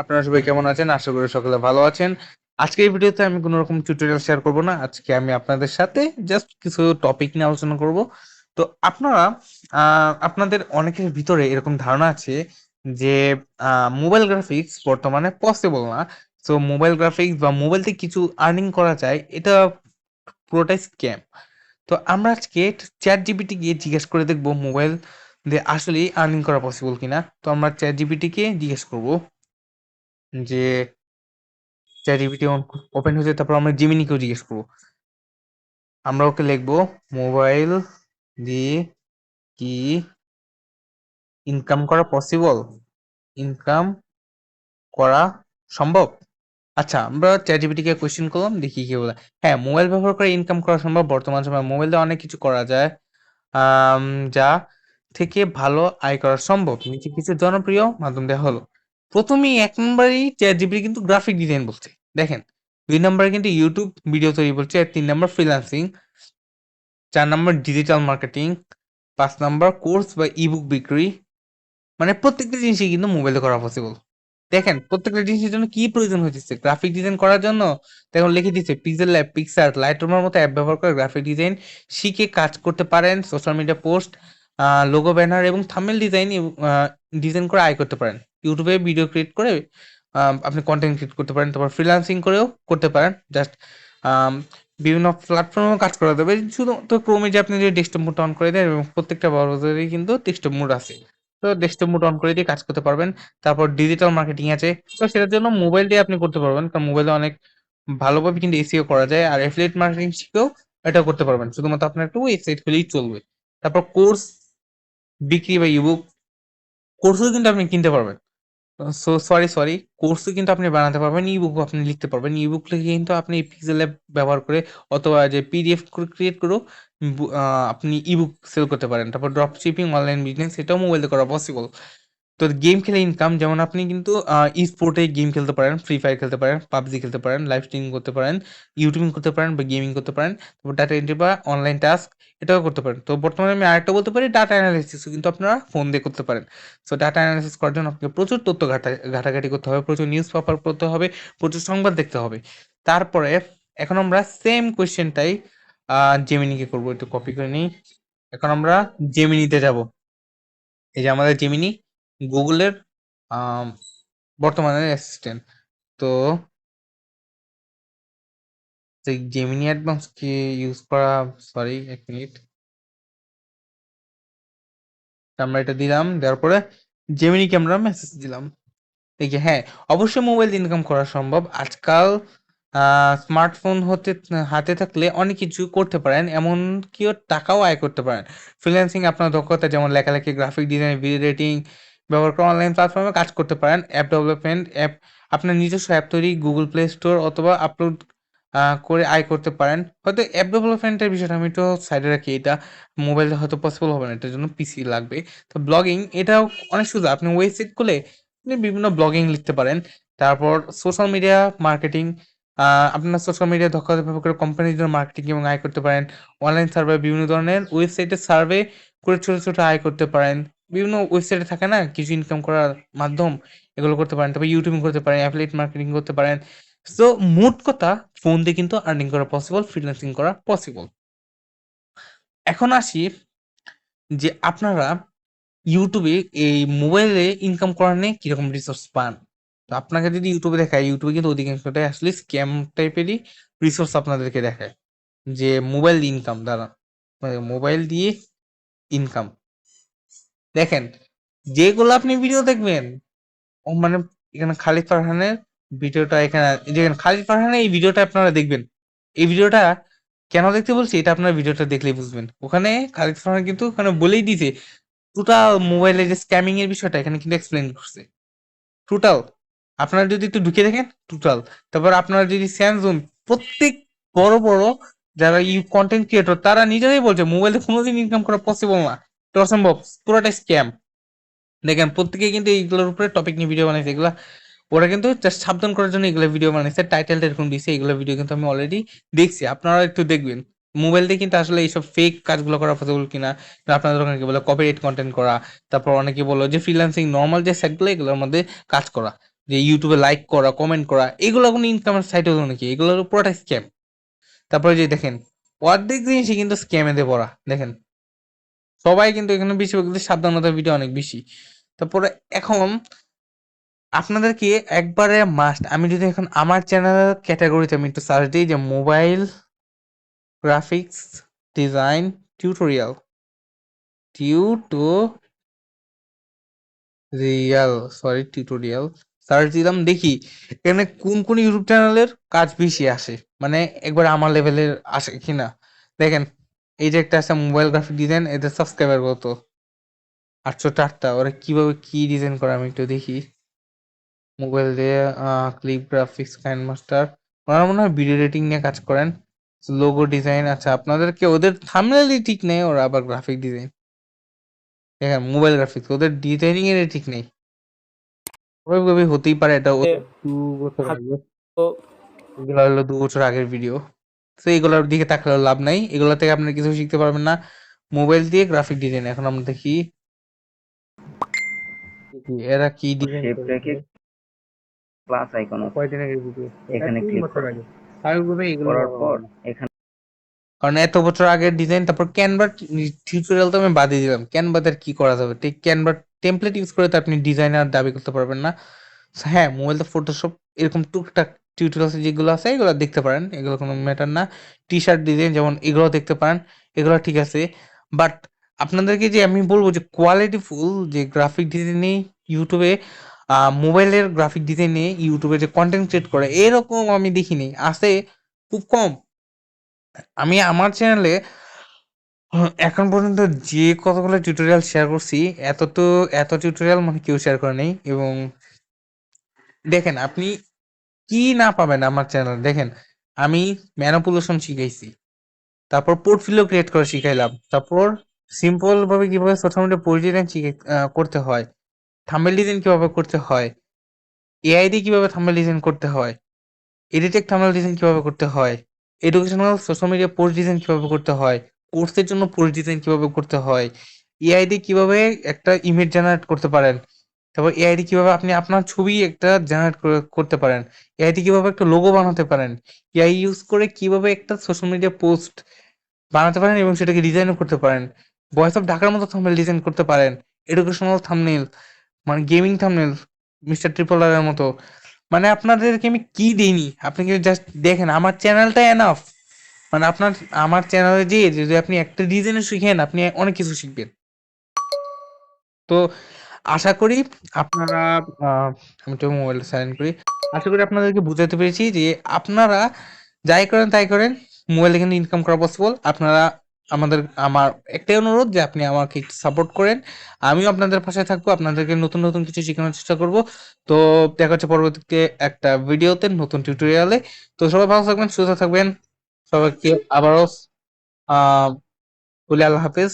আপনারা সবাই কেমন আছেন? আশা করি সকলে ভালো আছেন। আজকে এই ভিডিওতে আমি কোনো রকম টিউটোরিয়াল শেয়ার করব না। আজকে আমি আপনাদের সাথে জাস্ট কিছু টপিক নিয়ে আলোচনা করব। তো আপনারা আপনাদের অনেকের ভিতরে এরকম ধারণা আছে যে মোবাইল গ্রাফিক্স বর্তমানে পসিবল না। সো মোবাইল গ্রাফিক্স বা মোবাইল থেকে কিছু আর্নিং করা যায়, এটা পুরোটাই স্ক্যাম তো আমরা আজকে চ্যাট জিপিটি গিয়ে জিজ্ঞেস করে দেখব মোবাইল দিয়ে আসলে আর্নিং করা পসিবল কিনা। তো আমরা চ্যাট জিপিটি কে জিজ্ঞেস করব। যে চ্যাট জিপিটি ওপেন হয়েছে, তারপর আমরা জিমিনিকেও জিজ্ঞেস করব। আমরা ওকে লিখব মোবাইল দিয়ে কি ইনকাম করা পসিবল ইনকাম করা সম্ভব? আচ্ছা আমরা চ্যাট জিপিটি কোয়েশ্চেন করলাম, দেখি কি বলে। হ্যাঁ মোবাইল ব্যবহার করে ইনকাম করা সম্ভব বর্তমান সময়ে। মোবাইল দিয়ে অনেক কিছু করা যায় যা থেকে ভালো আয় করা সম্ভব। নিচে কিছু জনপ্রিয় মাধ্যম দেওয়া হলো। প্রথমেই এক নম্বরেই চ্যাট জিপিটি কিন্তু গ্রাফিক ডিজাইন বলছে। দেখেন, দুই নম্বরে কিন্তু ইউটিউব ভিডিও তৈরি বলছে আর তিন নম্বর ফ্রিল্যান্সিং চার নম্বর ডিজিটাল মার্কেটিং পাঁচ নম্বর কোর্স বা ইবুক বিক্রি। মানে প্রত্যেকটা জিনিসই কিন্তু মোবাইলে করা পসিবল দেখেন, প্রত্যেকটা জিনিসের জন্য কি প্রয়োজন হয়েছে গ্রাফিক ডিজাইন করার জন্য দেখুন, লিখে দিচ্ছে পিক্সেল ল্যাব পিক্সার লাইটরুমের মতো অ্যাপ ব্যবহার করে গ্রাফিক ডিজাইন শিখে কাজ করতে পারেন social media post logo banner এবং থামেল ডিজাইন ডিজাইন করে আয় করতে পারেন। ইউটিউবে ভিডিও ক্রিয়েট করে আপনি কন্টেন্ট ক্রিয়েট করতে পারেন, তারপর ফ্রিল্যান্সিং করেও করতে পারেন। জাস্ট বিভিন্ন প্ল্যাটফর্মেও কাজ করা যাবে। শুধু তো ক্রমে যে আপনি যদি ডেস্কটপ মোড অন করে দেন, এবং প্রত্যেকটা ব্রাউজারেই কিন্তু ডেস্কটপ মোড আছে। তো ডেস্কটপ মোড অন করে দিয়ে কাজ করতে পারবেন। তারপর ডিজিটাল মার্কেটিং আছে। তো সেটার জন্য মোবাইল দিয়ে আপনি করতে পারবেন। কারণ মোবাইলে অনেক ভালোভাবে কিন্তু এসিও করা যায়। আর অ্যাফিলিয়েট মার্কেটিং শিখেও এটা করতে পারবেন। শুধুমাত্র আপনার একটু ওয়েবসাইট খুলেই চলবে। তারপর কোর্স বিক্রি বা ইবুক কোর্সও কিন্তু আপনি কিনতে পারবেন। সো সরি সরি কোর্সও কিন্তু আপনি বানাতে পারবেন ই ইবুকও আপনি লিখতে পারবেন। ই বুক লিখে কিন্তু আপনি পিক্সেল অ্যাপ ব্যবহার করে অথবা যে পিডিএফ ক্রিয়েট করেও আপনি আপনি ইবুক সেল করতে পারেন। তারপর ড্রপ শিপিং অনলাইন বিজনেস সেটাও মোবাইলে করা পসিবল তো গেম খেলে ইনকাম যেমন আপনি কিন্তু স্পোর্টে গেম খেলতে পারেন ফ্রি ফায়ার খেলতে পারেন, পাবজি খেলতে পারেন লাইভ স্ট্রিমিং করতে পারেন ইউটিউবিং করতে পারেন বা গেমিং করতে পারেন, তারপর ডাটা এন্ট্রি বা অনলাইন টাস্ক এটাও করতে পারেন। তো বর্তমানে আমি আরেকটা বলতে পারি ডাটা অ্যানালিসিস কিন্তু আপনারা ফোন দিয়ে করতে পারেন। সো ডাটা অ্যানালিসিস করার জন্য আপনাকে প্রচুর তথ্য ঘাটা, ঘাটাঘাটি করতে হবে, প্রচুর নিউজ পেপার পড়তে হবে, প্রচুর সংবাদ দেখতে হবে। তারপরে, এখন আমরা সেম কোয়েশ্চেনটাই জেমিনিকে করব, একটু কপি করে নিই। এখন আমরা জেমিনিতে যাব। এই যে আমাদের জেমিনি গুগলের বর্তমানে অ্যাসিস্ট্যান্ট তো জেমিনি অ্যাডভান্স কি ইউজ করা সরি এক মিনিট আমরা এটা দিলাম, দেওয়ার পরে জেমিনিকে আমরা মেসেজ দিলাম। দেখি হ্যাঁ অবশ্যই মোবাইল ইনকাম করা সম্ভব। আজকাল স্মার্টফোন হতে, হাতে থাকলে অনেক কিছু করতে পারেন এমন কিও টাকাও আয় করতে পারেন। ফ্রিল্যান্সিং আপনার দক্ষতা, যেমন লেখালেখি গ্রাফিক ডিজাইন ভিডিও এডিটিং ব্যবহার করে অনলাইন প্ল্যাটফর্মে কাজ করতে পারেন। অ্যাপ ডেভেলপমেন্ট অ্যাপ আপনার নিজস্ব অ্যাপ তৈরি গুগল প্লে স্টোর অথবা আপলোড করে আয় করতে পারেন। হয়তো অ্যাপ ডেভেলপমেন্টের বিষয়টা আমি একটু সাইডে রাখি। এটা মোবাইলে হয়তো পসিবল হবে না, এটার জন্য পিসি লাগবে। তো ব্লগিং এটাও অনেক সুবিধা। আপনি ওয়েবসাইট খুলে আপনি বিভিন্ন ব্লগিং লিখতে পারেন। তারপর সোশ্যাল মিডিয়া মার্কেটিং আপনার সোশ্যাল মিডিয়া দক্ষতা ব্যবহার করে কোম্পানির জন্য মার্কেটিং এবং আয় করতে পারেন। অনলাইন সার্ভে বিভিন্ন ধরনের ওয়েবসাইটে সার্ভে করে ছোটো ছোটো আয় করতে পারেন। বিভিন্ন ওয়েবসাইটে থাকে না, কিছু ইনকাম করার মাধ্যম এগুলো করতে পারেন, তারপর ইউটিউবিং করতে পারেন অ্যাফিলিয়েট মার্কেটিং করতে পারেন। সো মোট কথা ফোন দিয়ে কিন্তু আর্নিং করা পসিবল ফ্রিল্যান্সিং করা পসিবল এখন আসি যে আপনারা ইউটিউবে এই মোবাইলে ইনকাম করার নিয়ে কীরকম রিসোর্স পান। তো আপনাকে যদি ইউটিউবে দেখায় ইউটিউবে কিন্তু অধিকাংশটাই আসলে স্ক্যাম টাইপেরই রিসোর্স আপনাদেরকে দেখায়। যে মোবাইল ইনকাম দ্বারা মোবাইল দিয়ে ইনকাম দেখেন, যেগুলো আপনি ভিডিও দেখবেন মানে এখানে খালিদ ফারহানের ভিডিওটা এখানে দেখেন খালিদ ফারহানের এই ভিডিওটা আপনারা দেখবেন। এই ভিডিওটা কেন দেখতে বলছি? এটা আপনার ভিডিওটা দেখলেই বুঝবেন। ওখানে খালিদ ফারহান কিন্তু ওখানে বলেই দিছে টোটাল মোবাইলে যে স্ক্যামিং এর বিষয়টা এখানে কিন্তু এক্সপ্লেন করছে। টোটাল আপনারা যদি একটু ঢুকে দেখেন টোটাল তারপর আপনারা যদি স্যামসুং প্রত্যেক বড় বড় যারা ইউ কন্টেন্ট ক্রিয়েটর তারা নিজেরাই বলছে মোবাইলে কোনোদিন ইনকাম করা পসিবল না। এটা অসম্ভব পুরোটাই স্ক্যাম দেখেন, প্রত্যেকে কিন্তু এইগুলোর উপরে টপিক নিয়ে ভিডিও বানাইছে। এগুলা, ওরা কিন্তু সাবধান করার জন্য এগুলো ভিডিও বানাইছে টাইটেলটা এরকম দিছে, এগুলো ভিডিও কিন্তু আমি অলরেডি দেখছি। আপনারা একটু দেখবেন মোবাইল দিয়ে কিন্তু আসলে এইসব ফেক কাজগুলো করা পসিবল কিনা আপনাদের ওখানে কি বলে কপিরাইট কন্টেন্ট করা, তারপর অনেকে বলল যে ফ্রিল্যান্সিং নর্মাল যে সাইটগুলো এগুলোর মধ্যে কাজ করা, যে ইউটিউবে লাইক করা কমেন্ট করা, এগুলো কোনো ইনকামের সাইট হলো নাকি? এগুলো পুরোটা স্ক্যাম তারপরে যে দেখেন, অর্ধেক জিনিসই কিন্তু স্ক্যামেতে পড়া দেখেন সবাই কিন্তু এখানে বেশিরভাগ সাবধানতার ভিডিও অনেক বেশি। তারপরে এখন আপনাদেরকে একবারে মাস্ট আমি যদি এখন আমার চ্যানেল ক্যাটাগরিতে আমি একটু সার্চ দিই যে mobile graphics design tutorial tutorial sorry tutorial search দিলাম, দেখি এখানে কোন কোন ইউটিউব চ্যানেলের কাজ বেশি আসে মানে একবার আমার লেভেলের আসে কিনা। দেখেন এই যে একটা আছে মোবাইল গ্রাফিক ডিজাইন এদের সাবস্ক্রাইবার কত? আটশো চারটা ওরা কীভাবে কি ডিজাইন করে আমি একটু দেখি। মোবাইল দিয়ে ক্লিপ গ্রাফিক্স কাইন মাস্টার ওনারা মনে হয় ভিডিও এডিটিং নিয়ে কাজ করেন। লোগো ডিজাইন আচ্ছা আপনাদেরকে ওদের থামনেলই ঠিক নেই ওরা আবার গ্রাফিক ডিজাইন দেখেন মোবাইল গ্রাফিক্স ওদের ডিজাইনিং এর ঠিক নেই। হতেই পারে এটা। দু বছর আগে। এগুলো হলো দু বছর আগের ভিডিও তো এগুলোর দিকে তাকালে লাভ নাই। এগুলো থেকে আপনি কিছু শিখতে পারবেন না। মোবাইল দিয়ে গ্রাফিক ডিজাইন এখন আমরা দেখি দেখি এরা কি ডিজাইন প্লাস আইকন কয়দিন ভিডিও এখানে। আগে। স্বাভাবিকভাবে এগুলো করার পর এখানে কারণ এত বছর আগের ডিজাইন তারপর ক্যানভা টিউটোরিয়াল তো আমি বাদই দিলাম। ক্যানভাতে আর কি করা যাবে? ঠিক ক্যানভা টেমপ্লেট ইউজ করে তো আপনি ডিজাইনার দাবি করতে পারবেন না। হ্যাঁ মোবাইলে ফটোশপ এরকম টুকটাক টিউটোরিয়াল যেগুলো আছে, এগুলো দেখতে পারেন। এগুলো কোনো ম্যাটার না। টি শার্ট ডিজাইন যেমন এগুলো দেখতে পারেন, এগুলো ঠিক আছে। বাট আপনাদেরকে যে আমি বলব যে কোয়ালিটি ফুল যে গ্রাফিক ডিজাইনে ইউটিউবে মোবাইলের গ্রাফিক ডিজাইনে ইউটিউবে যে কন্টেন্ট ক্রিয়েট করে, এরকম আমি দেখিনি। আছে খুব কম। আমি আমার চ্যানেলে এখন পর্যন্ত যে কতগুলো টিউটোরিয়াল শেয়ার করছি, এত তো, এত টিউটোরিয়াল মানে কেউ শেয়ার করে নেই। এবং দেখেন, আপনি কি না পাবেন আমার চ্যানেল দেখেন, আমি ম্যানিপুলেশন শিখাইছি, তারপর পোর্টফোলিও ক্রিয়েট করে শিখাইলাম, তারপর সিম্পল ভাবে কীভাবে সোশ্যাল মিডিয়া ডিজাইন করতে হয় থাম্বেল ডিজাইন কীভাবে করতে হয় এআই দিয়ে কীভাবে থাম্বেল ডিজাইন করতে হয় এডিটেক থাম্বেল ডিজাইন কীভাবে করতে হয় educational social media post design কীভাবে করতে হয় কোর্সের জন্য পোস্ট ডিজাইন কীভাবে করতে হয় এআই দিয়ে কীভাবে একটা ইমেজ জেনারেট করতে পারেন তারপর এআই দিয়ে কীভাবে আপনি আপনার ছবি একটা জেনারেট করতে পারেন? এআই দিয়ে কীভাবে একটা লোগো বানাতে পারেন? এআই ইউজ করে কীভাবে একটা সোশ্যাল মিডিয়া পোস্ট বানাতে পারেন এবং সেটাকে ডিজাইনও করতে পারেন? ভয়েস অফ ঢাকার মতো থাম্বনেল ডিজাইন করতে পারেন। এডুকেশনাল থামনেল মানে gaming thumbnail mister triple R মতো। মানে আপনাদেরকে আমি কি দিইনি? আপনি কিন্তু জাস্ট দেখেন, আমার চ্যানেলটা এনাফ মানে আপনার, আমার চ্যানেলে যে যদি আপনি একটা ডিজাইনে শিখেন, আপনি অনেক কিছু শিখবেন। তো আশা করি আপনারা আমি তো মোবাইল সাইলেন্ট করি। আশা করি আপনাদেরকে বুঝাতে পেরেছি যে আপনারা যাই করেন তাই করেন, মোবাইল কিন্তু ইনকাম করা পসিবল আপনারা আমাদের, আমার একটাই অনুরোধ যে আপনি আমাকে সাপোর্ট করেন। আমিও আপনাদের পাশে থাকব, আপনাদেরকে নতুন নতুন কিছু শেখানোর চেষ্টা করব। তো দেখা হচ্ছে পরবর্তীতে একটা ভিডিওতে, নতুন টিউটোরিয়ালে তো সবাই ভালো থাকবেন, সুস্থ থাকবেন। সবাইকে আবারও বলি আল্লাহ হাফেজ।